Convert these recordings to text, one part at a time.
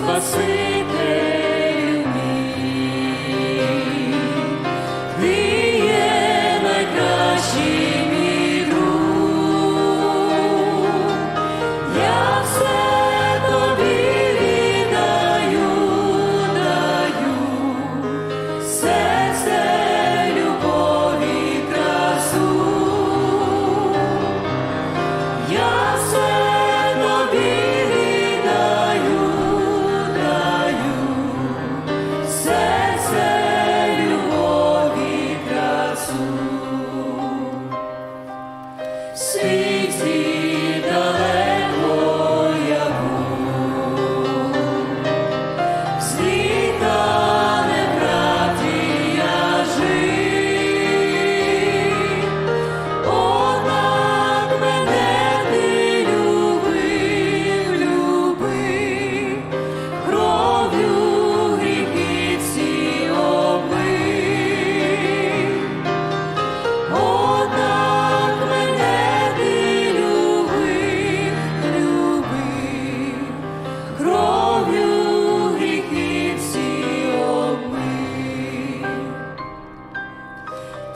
спаси.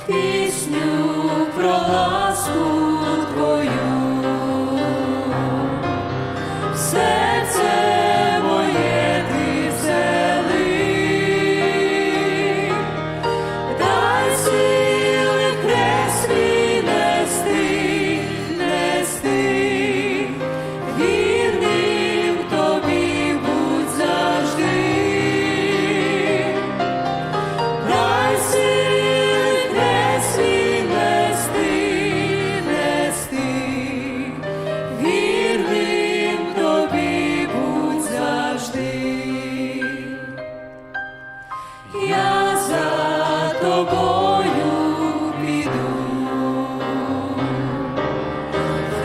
Пісню про ласку твою, тобою піду.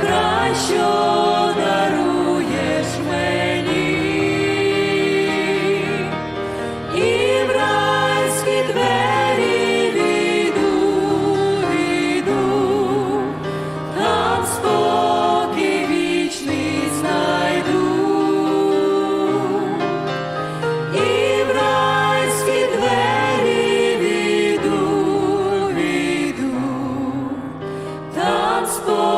Кращу gospel.